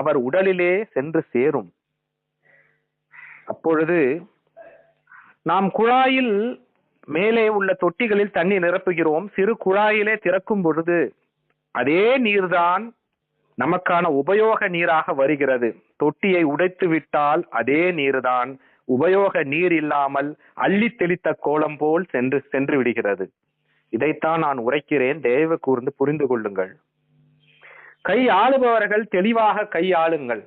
அவர் உடலிலே சென்று சேரும். அப்பொழுது நாம் குழாயில் மேலே உள்ள தொட்டிகளில் தண்ணி நிரப்புகிறோம். சிறு குழாயிலே திறக்கும் பொழுது அதே நீர்தான் நமக்கான உபயோக நீராக வருகிறது. தொட்டியை உடைத்து விட்டால் அதே நீர்தான் உபயோக நீர் இல்லாமல் அள்ளி தெளித்த கோலம் போல் சென்று சென்று விடுகிறது. இதைத்தான் நான் உரைக்கிறேன். தயவு கூர்ந்து புரிந்து கொள்ளுங்கள். கை ஆளுபவர்கள் தெளிவாக கை ஆளுங்கள்.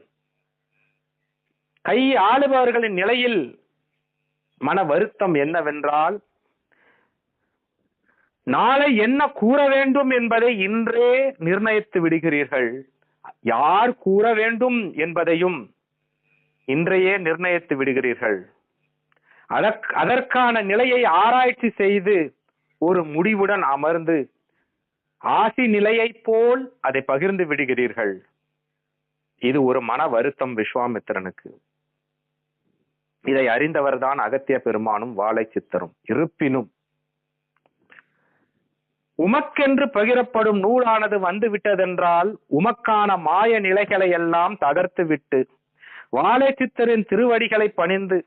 கை ஆளுபவர்களின் நிலையில் மன வருத்தம் என்னவென்றால் நாளை என்ன கூற வேண்டும் என்பதை இன்றே நிர்ணயித்து விடுகிறீர்கள். யார் கூற வேண்டும் என்பதையும் இன்றையே நிர்ணயித்து விடுகிறீர்கள். அதற்கான நிலையை ஆராய்ச்சி செய்து ஒரு முடிவுடன் அமர்ந்து ஆசி நிலையைப் போல் அதை பகிர்ந்து விடுகிறீர்கள். இது ஒரு மன வருத்தம் விஸ்வாமித்திரனுக்கு. இதை அறிந்தவர்தான் அகத்திய பெருமானும் வாழை சித்தரும். இருப்பினும் உமக்கென்று பகிரப்படும் நூலானது வந்து விட்டதென்றால் உமக்கான மாய நிலைகளை எல்லாம் தகர்த்து விட்டு வாழை சித்தரின் திருவடிகளை பணிந்து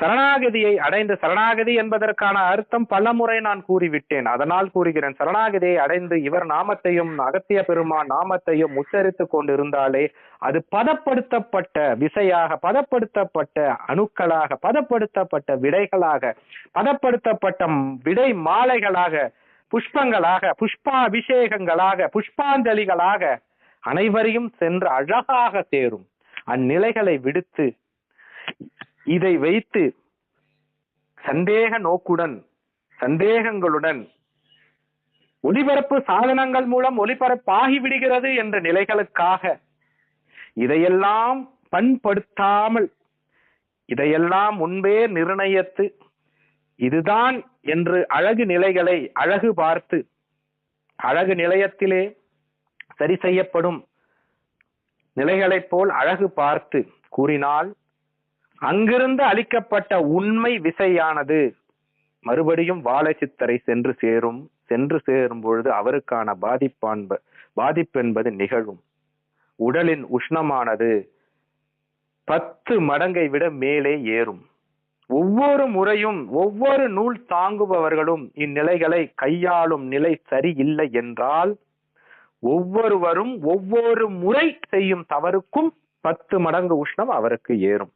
சரணாகதியை அடைந்து சரணாகதி என்பதற்கான அர்த்தம் பலமுறை நான் கூறிவிட்டேன். அதனால் கூறுகிறேன் சரணாகதியை அடைந்து இவர் நாமத்தையும் அகத்திய பெருமான் நாமத்தையும் உச்சரித்துக் கொண்டிருந்தாலே அது பதப்படுத்தப்பட்ட விசையாக பதப்படுத்தப்பட்ட அணுக்களாக பதப்படுத்தப்பட்ட விடைகளாக பதப்படுத்தப்பட்ட விடை மாலைகளாக புஷ்பங்களாக புஷ்பாபிஷேகங்களாக புஷ்பாஞ்சலிகளாக அனைவரையும் சென்று அழகாக சேரும் அந்நிலைகளை விடுத்து இதை வைத்து சந்தேக நோக்குடன் சந்தேகங்களுடன் ஒளிபரப்பு சாதனங்கள் மூலம் ஒளிபரப்பாகி விடுகிறது என்ற நிலைகளுக்காக இதையெல்லாம் பண்படுத்தாமல் இதையெல்லாம் முன்பே நிர்ணயித்து இதுதான் என்று அழகு நிலைகளை அழகு பார்த்து அழகு நிலையத்திலே சரி செய்யப்படும் நிலைகளைப் போல் அழகு பார்த்து கூறினால் அங்கிருந்து அளிக்கப்பட்ட உண்மை விசையானது மறுபடியும் வாழைச்சித்தரை சென்று சேரும் சென்று சேரும் பொழுது அவருக்கான பாதிப்பான்ப பாதிப்பென்பது நிகழும். உடலின் உஷ்ணமானது பத்து மடங்கை விட மேலே ஏறும். ஒவ்வொரு முறையும் ஒவ்வொரு நூல் தாங்குபவர்களும் இந்நிலைகளை கையாளும் நிலை சரியில்லை என்றால் ஒவ்வொருவரும் ஒவ்வொரு முறை செய்யும் தவறுக்கும் பத்து மடங்கு உஷ்ணம் அவருக்கு ஏறும்.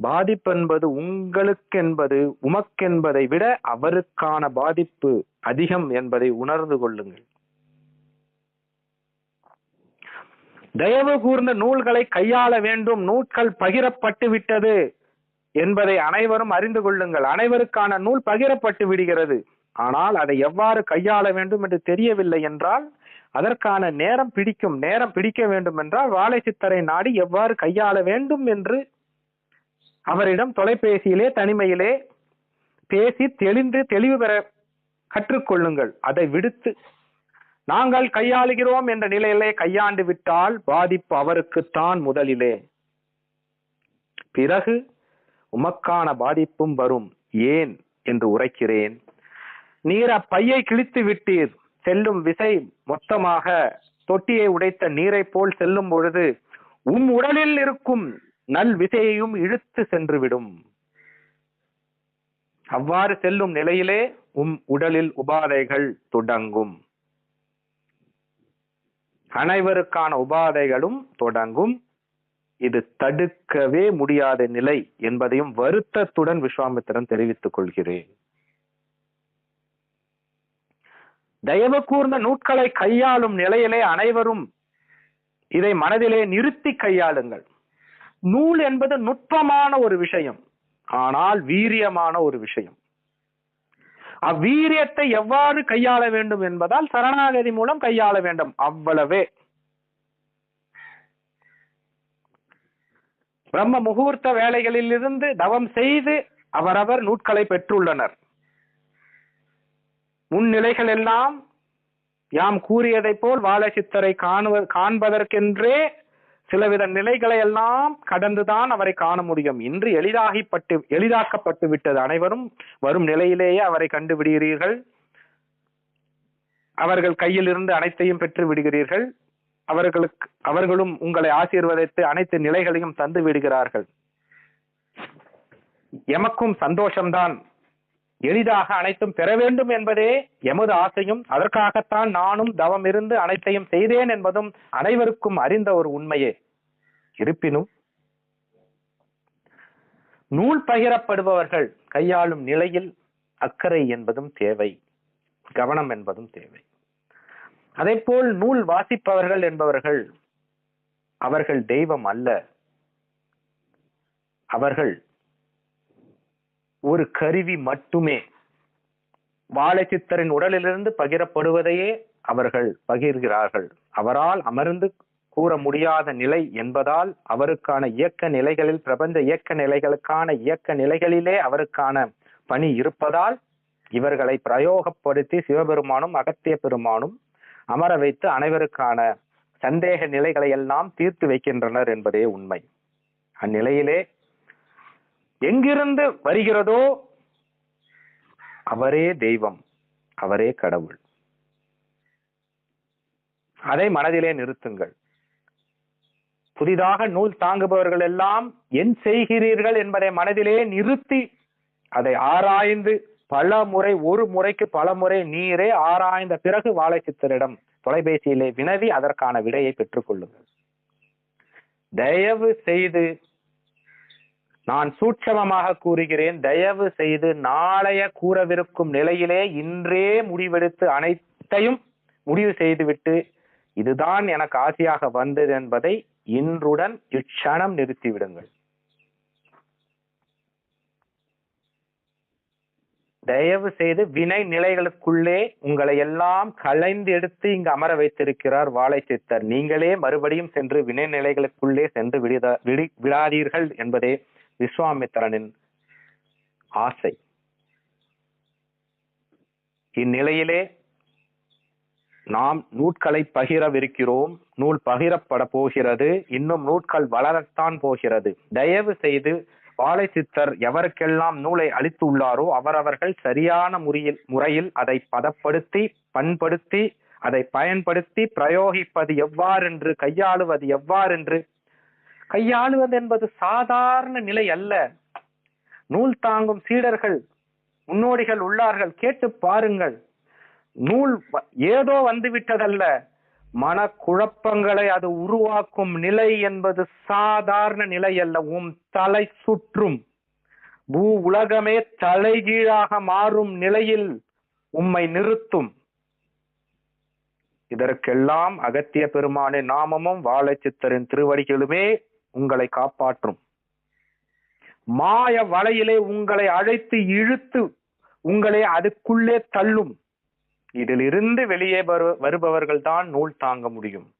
பாதிப்பு என்பது உங்களுக்கென்பது உமக்கென்பதை விட அவருக்கான பாதிப்பு அதிகம் என்பதை உணர்ந்து கொள்ளுங்கள். தயவு கூர்ந்த நூல்களை கையாள வேண்டும். நூல்கள் பகிரப்பட்டு விட்டது என்பதை அனைவரும் அறிந்து கொள்ளுங்கள். அனைவருக்கான நூல் பகிரப்பட்டு விடுகிறது. ஆனால் அதை எவ்வாறு கையாள வேண்டும் என்று தெரியவில்லை என்றால் அதற்கான நேரம் பிடிக்கும். நேரம் பிடிக்க வேண்டும் என்றால் வாழை சித்தரை நாடி எவ்வாறு கையாள வேண்டும் என்று அவரிடம் தொலைபேசியிலே தனிமையிலே பேசி தெளிந்து தெளிவு பெற கற்றுக்கொள்ளுங்கள். அதை விடுத்து நாங்கள் கையாளுகிறோம் என்ற நிலையிலே கையாண்டு விட்டால் பாதிப்பு அவருக்குத்தான் முதலிலே. பிறகு உமக்கான பாதிப்பும் வரும். ஏன்? என்று உரைக்கிறேன். நீர் அப்பையை கிழித்து விட்டீர். செல்லும் விசை மொத்தமாக தொட்டியை உடைத்த நீரை போல் செல்லும் பொழுது உம் உடலில் இருக்கும் நல் விசையையும் இழுத்து சென்றுவிடும். அவ்வாறு செல்லும் நிலையிலே உம் உடலில் உபாதைகள் தொடங்கும். அனைவருக்கான உபாதைகளும் தொடங்கும். இது தடுக்கவே முடியாத நிலை என்பதையும் வருத்தத்துடன் விஸ்வாமித்திரன் தெரிவித்துக் கொள்கிறேன். தயவு கூர்ந்த நூட்களை கையாளும் நிலையிலே அனைவரும் இதை மனதிலே நிறுத்தி கையாளுங்கள். நூல் என்பது நுட்பமான ஒரு விஷயம் ஆனால் வீரியமான ஒரு விஷயம். அவ்வீரியத்தை எவ்வாறு கையாள வேண்டும் என்பதால் சரணாகதி மூலம் கையாள வேண்டும் அவ்வளவே. பிரம்ம முகூர்த்த வேலைகளில் இருந்து தவம் செய்து அவரவர் நூட்களை பெற்றுள்ளனர். முன்னிலைகள் எல்லாம் யாம் கூறியதைப் போல் வாழசித்தரை காணுவ காண்பதற்கென்றே சிலவித நிலைகளை எல்லாம் கடந்துதான் அவரை காண முடியும். இன்று எளிதாகிப்பட்டு எளிதாக்கப்பட்டு விட்டது அனைவரும் வரும் நிலையிலேயே அவரை கண்டு விடுகிறீர்கள். அவர்கள் கையில் இருந்து அனைத்தையும் பெற்று விடுகிறீர்கள். அவர்களுக்கு அவர்களும் உங்களை ஆசீர்வதித்து அனைத்து நிலைகளையும் தந்து விடுகிறார்கள். எமக்கும் சந்தோஷம்தான். எளிதாக அனைத்தும் பெற வேண்டும் என்பதே எமது ஆசையும். அதற்காகத்தான் நானும் தவம் இருந்து அனைத்தையும் செய்தேன் என்பதும் அனைவருக்கும் அறிந்த ஒரு உண்மையே. இருப்பினும் நூல் பகிரப்படுபவர்கள் கையாளும் நிலையில் அக்கறை என்பதும் தேவை கவனம் என்பதும் தேவை. போல் நூல் வாசிப்பவர்கள் என்பவர்கள் அவர்கள் தெய்வம் அல்ல. அவர்கள் ஒரு கருவி மட்டுமே. வாழைச்சித்தரின் உடலிலிருந்து பகிரப்படுவதையே அவர்கள் பகிர்கிறார்கள். அவரால் அமர்ந்து கூற முடியாத நிலை என்பதால் அவருக்கான இயக்க நிலைகளில் பிரபஞ்ச இயக்க நிலைகளுக்கான இயக்க நிலைகளிலே அவருக்கான பணி இருப்பதால் இவர்களை பிரயோகப்படுத்தி சிவபெருமானும் அகத்திய பெருமானும் அமர வைத்து அனைவருக்கான சந்தேக நிலைகளை எல்லாம் தீர்த்து வைக்கின்றனர் என்பதே உண்மை. அந்நிலையிலே எங்கிருந்து வருகிறதோ அவரே தெய்வம் அவரே கடவுள். அதை மனதிலே நிறுத்துங்கள். புதிதாக நூல் தாங்குபவர்கள் எல்லாம் என் செய்கிறீர்கள் என்பதை மனதிலே நிறுத்தி அதை ஆராய்ந்து பல முறை ஒரு முறைக்கு பல முறை நீரே ஆராய்ந்த பிறகு வாழை சித்தரிடம் தொலைபேசியிலே வினவி அதற்கான விடையை பெற்றுக் கொள்ளுங்கள். தயவு செய்து நான் சூட்சமமாக கூறுகிறேன் தயவு செய்து நாளைய கூறவிருக்கும் நிலையிலே இன்றே முடிவெடுத்து அனைத்தையும் முடிவு செய்துவிட்டு இதுதான் எனக்கு ஆசையாக வந்தது என்பதை இன்றுடன் இட்சணம் நிறுத்திவிடுங்கள். தயவு செய்து வினை நிலைகளுக்குள்ளே உங்களை எல்லாம் கலைந்து எடுத்து இங்கு அமர வைத்திருக்கிறார் வாழை சித்தர் நீங்களே மறுபடியும் சென்று வினை நிலைகளுக்குள்ளே சென்று விடுத விடாதீர்கள் என்பதே விஸ்வாமித்திரனின் ஆசை. இந்நிலையிலே நாம் நூட்களை பகிரவிருக்கிறோம். நூல் பகிரப்பட போகிறது. இன்னும் நூட்கள் வளரத்தான் போகிறது. தயவு செய்து வாழை சித்தர் எவருக்கெல்லாம் நூலை அளித்துள்ளாரோ அவரவர்கள் சரியான முறையில் முறையில் அதை பதப்படுத்தி பண்படுத்தி அதை பயன்படுத்தி பிரயோகிப்பது எவ்வாறென்று கையாளுவது எவ்வாறென்று கையாளுவது என்பது சாதாரண நிலை அல்ல. நூல் தாங்கும் சீடர்கள் முன்னோடிகள் உள்ளார்கள் கேட்டு பாருங்கள். நூல் ஏதோ வந்துவிட்டதல்ல. மனக்குழப்பங்களை மன குழப்பங்களை அது உருவாக்கும் நிலை என்பது சாதாரண நிலை அல்ல. உம் தலை சுற்றும் பூ உலகமே தலைகீழாக மாறும் நிலையில் உம்மை நிறுத்தும். இதற்கெல்லாம் அகத்திய பெருமானின் நாமமும் வாழைச்சித்தரின் திருவடிகளுமே உங்களை காப்பாற்றும். மாய வலையிலே உங்களை அழைத்து இழுத்து உங்களை அதுக்குள்ளே தள்ளும். இதிலிருந்து வெளியே வரு வருபவர்கள் தான் நூல் தாங்க முடியும்.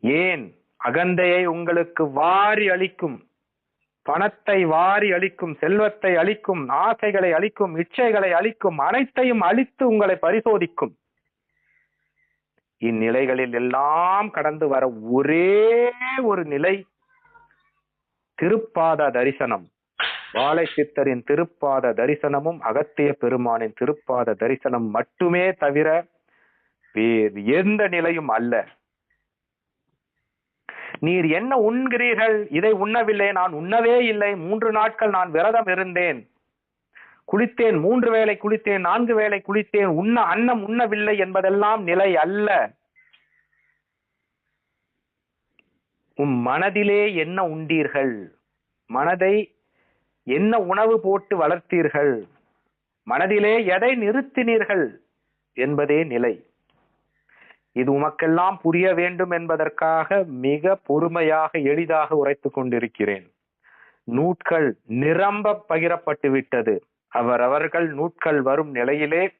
ஏன்? அகந்தையை உங்களுக்கு வாரி அளிக்கும். பணத்தை வாரி அளிக்கும் செல்வத்தை அளிக்கும் ஆசைகளை அளிக்கும் இச்சைகளை அளிக்கும் அனைத்தையும் அழித்து உங்களை பரிசோதிக்கும். இந்நிலைகளில் எல்லாம் கடந்து வர ஒரே ஒரு நிலை திருப்பாத தரிசனம். வாழை சித்தரின் திருப்பாத தரிசனமும் அகத்திய பெருமானின் திருப்பாத தரிசனம் மட்டுமே தவிர வேறு எந்த நிலையும் அல்ல. நீர் என்ன உண்கிறீர்கள்? இதை உண்ணவில்லை நான் உண்ணவே இல்லை. மூன்று நாட்கள் நான் விரதம் இருந்தேன். குளித்தேன் மூன்று வேளை குளித்தேன் நான்கு வேளை குளித்தேன். உண்ண அன்னம் உண்ணவில்லை என்பதெல்லாம் நிலை அல்ல. உம் மனதிலே என்ன உண்டீர்கள்? மனதை என்ன உணவு போட்டு வளர்த்தீர்கள்? மனதிலே எதை நிறுத்தினீர்கள் என்பதே நிலை. இது உமக்கெல்லாம் புரிய வேண்டும் என்பதற்காக மிக பொறுமையாக எளிதாக உரைத்து கொண்டிருக்கிறேன். நூட்கள் நிரம்ப பகிரப்பட்டு விட்டது. அவரவர்கள் நூட்கள் வரும் நிலையிலே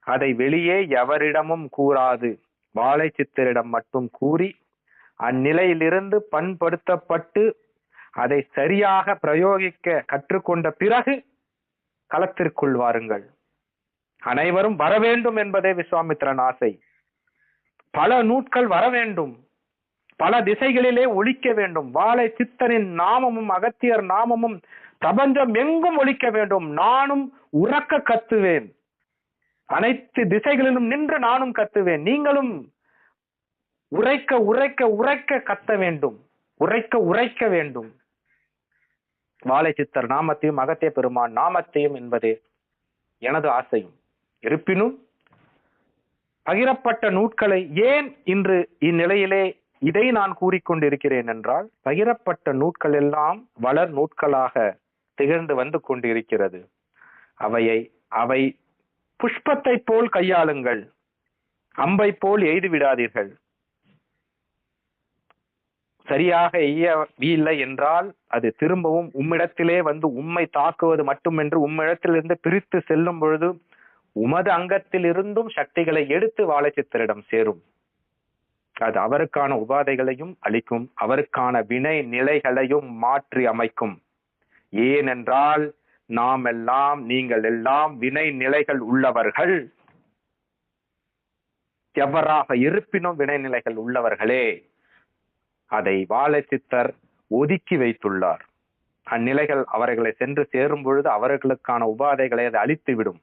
அதை வெளியே எவரிடமும் கூறாது. வாழை சித்தரிடம் மட்டும் கூறி அந்நிலையிலிருந்து பண்படுத்தப்பட்டு அதை சரியாக பிரயோகிக்க கற்றுக்கொண்ட பிறகு களத்திற்குள் வாருங்கள். அனைவரும் வர வேண்டும் என்பதே விஸ்வாமித்திரன் ஆசை. பல நூட்கள் வர வேண்டும். பல திசைகளிலே ஒழிக்க வேண்டும். வாழை சித்தனின் நாமமும் அகத்தியர் நாமமும் பிரபஞ்சம் எங்கும் ஒழிக்க வேண்டும். நானும் உறக்க கத்துவேன். அனைத்து திசைகளிலும் நின்று நானும் கத்துவேன். நீங்களும் உரைக்க உரைக்க உரைக்க கத்த வேண்டும். உரைக்க உரைக்க வேண்டும். வாழை சித்தர் நாமத்தையும் அகத்திய பெருமான் நாமத்தையும் என்பது எனது ஆசையும். இருப்பினும் பகிரப்பட்ட நூட்களை ஏன் இன்று இந்நிலையிலே இதை நான் கூறிக்கொண்டிருக்கிறேன் என்றால் பகிரப்பட்ட நூட்கள் எல்லாம் வளர் நூட்களாக திகழ்ந்து வந்து கொண்டிருக்கிறது. அவையை அவை புஷ்பத்தை போல் கையாளுங்கள். அம்பை போல் எய்து விடாதீர்கள். சரியாக எய்யவில்லை என்றால் அது திரும்பவும் உம்மிடத்திலே வந்து உம்மை தாக்குவது மட்டுமென்று உம்மிடத்திலிருந்து பிரித்து செல்லும் பொழுது உமது அங்கத்தில் இருந்தும் சக்திகளை எடுத்து வாழைச்சித்தரிடம் சேரும். அது அவருக்கான உபாதைகளையும் அளிக்கும். அவருக்கான வினை நிலைகளையும் மாற்றி அமைக்கும். ஏனென்றால் நாம் எல்லாம் நீங்கள் எல்லாம் வினை நிலைகள் உள்ளவர்கள். எவராக இருப்பினும் வினை நிலைகள் உள்ளவர்களே. அதை வாழைச்சித்தர் ஒதுக்கி வைத்துள்ளார். அந்நிலைகள் அவர்களை சென்று சேரும் பொழுது அவர்களுக்கான உபாதைகளை அது அழித்துவிடும்.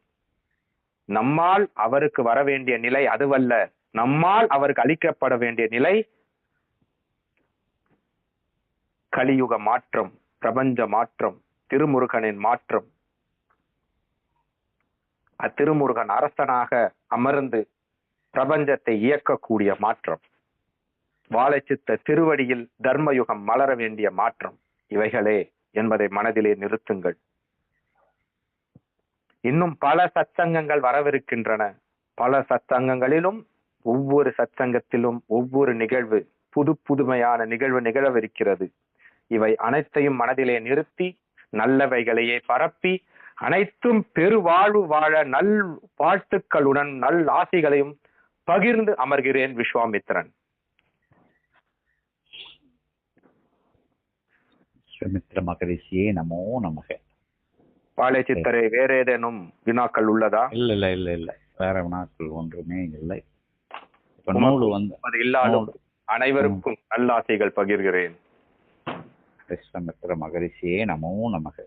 நம்மால் அவருக்கு வர வேண்டிய நிலை அதுவல்ல. நம்மால் அவருக்கு அளிக்கப்பட வேண்டிய நிலை கலியுக மாற்றம் பிரபஞ்ச மாற்றம் திருமுருகனின் மாற்றம். அத்திருமுருகன் அரசனாக அமர்ந்து பிரபஞ்சத்தை இயக்கக்கூடிய மாற்றம். வாழைச்சித்த திருவடியில் தர்மயுகம் மலர வேண்டிய மாற்றம் இவைகளே என்பதை மனதிலே நிறுத்துங்கள். இன்னும் பல சச்சங்கங்கள் வரவிருக்கின்றன. பல சச்சங்கங்களிலும் ஒவ்வொரு சச்சங்கத்திலும் ஒவ்வொரு நிகழ்வு புது புதுமையான நிகழ்வு நிகழவிருக்கிறது. இவை அனைத்தையும் மனதிலே நிறுத்தி நல்லவைகளையே பரப்பி அனைத்தும் பெருவாழ்வு வாழ நல் வாழ்த்துக்களுடன் நல் ஆசிகளையும் பகிர்ந்து அமர்கிறேன் விஸ்வாமித்திரன் சுமித்ர மகரிஷியே நமோ நமக. பாலை சித்தரை வேற ஏதேனும் வினாக்கள் உள்ளதா? இல்ல இல்ல இல்ல இல்ல. வேற வினாக்கள் ஒன்றுமே இல்லை. இப்ப நூல் வந்து அது இல்லாலும் அனைவருக்கும் நல்லாசைகள் பகிர்கிறேன். விஸ்வமித்ர மகரிஷியே நமோ நமக.